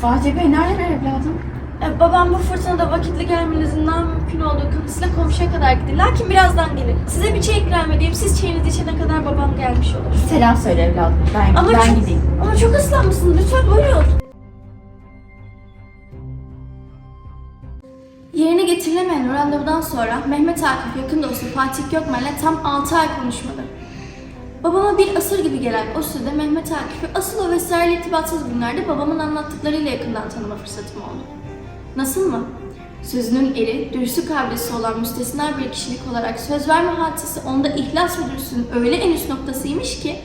Fatih Bey neredeler evladım? E, babam bu fırtınada vakitli gelmenizin daha mümkün olduğu kanısıyla komşuya kadar gitti. Lakin birazdan gelir. Size bir çay ikram edeyim. Siz çayınızı içene kadar babam gelmiş olur. Selam söyle evladım. Ben, Ama ben çok, gideyim. Ama çok ıslanmışsınız. Lütfen buyurun. Yerine getirilemeyen randevudan sonra Mehmet Akif yakın dostu Fatih Gökmen'le tam 6 ay konuşmadı. Babama bir asır gibi gelen o sürede Mehmet Akif'i asıl o vesaire irtibatsız günlerde babamın anlattıklarıyla yakından tanıma fırsatım oldu. Nasıl mı? Sözünün eri, dürüstlük abidesi olan müstesna bir kişilik olarak söz verme hadisesi onda ihlas ve dürüstlüğün öyle en üst noktasıymış ki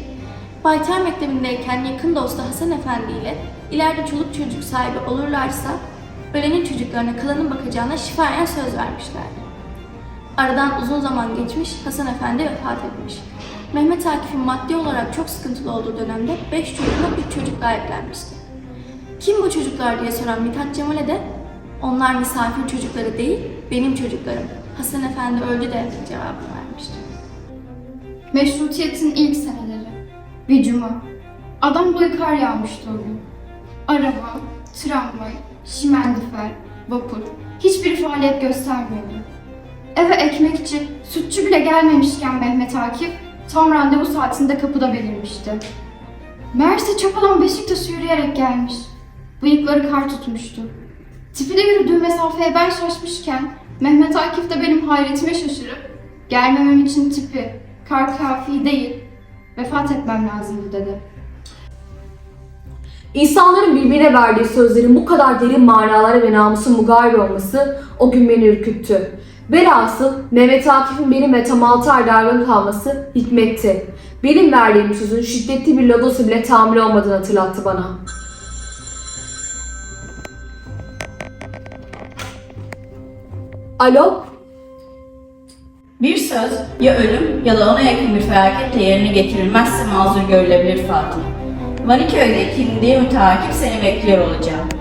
Baytar Mektebi'ndeyken yakın dostu Hasan Efendi ile ileride çoluk çocuk sahibi olurlarsa ölenin çocuklarına kalanın bakacağına şifayen söz vermişlerdi. Aradan uzun zaman geçmiş, Hasan Efendi vefat etmiş. Mehmet Akif'in maddi olarak çok sıkıntılı olduğu dönemde 5 çocuğuna 3 çocuk daha eklenmişti. Kim bu çocuklar diye soran Mithat Cemal'e de onlar misafir çocukları değil, benim çocuklarım. Hasan Efendi öldü de cevabını vermişti. Meşrutiyetin ilk seneleri. Bir cuma. Adam boyu kar yağmıştı o gün. Araba, tramvay, şimendifer, vapur. Hiçbiri faaliyet göstermiyordu. Eve ekmekçi, sütçü bile gelmemişken Mehmet Akif tam randevu saatinde kapıda belirmişti. Meğerse çapadan Beşiktaş'a yürüyerek gelmiş. Bıyıkları kar tutmuştu. Tipiyle yürüdüğü mesafeye ben şaşmışken Mehmet Akif de benim hayretime şaşırıp gelmemem için tipi, kar kafi değil, vefat etmem lazımdı dedi. İnsanların birbirine verdiği sözlerin bu kadar derin manalara ve namusun mugayir olması o gün beni ürküttü. Velhasıl Mehmet Akif'in benim ve tam altı ay dargın kalması hikmetti. Benim verdiğim sözün şiddetli bir logosu bile tahammül olmadığını hatırlattı bana. Alo? Bir söz ya ölüm ya da ona yakın bir felaketle yerine getirilmezse mazur görülebilir Fatih. Maniköy'de ikindi müteakip seni bekliyor olacağım.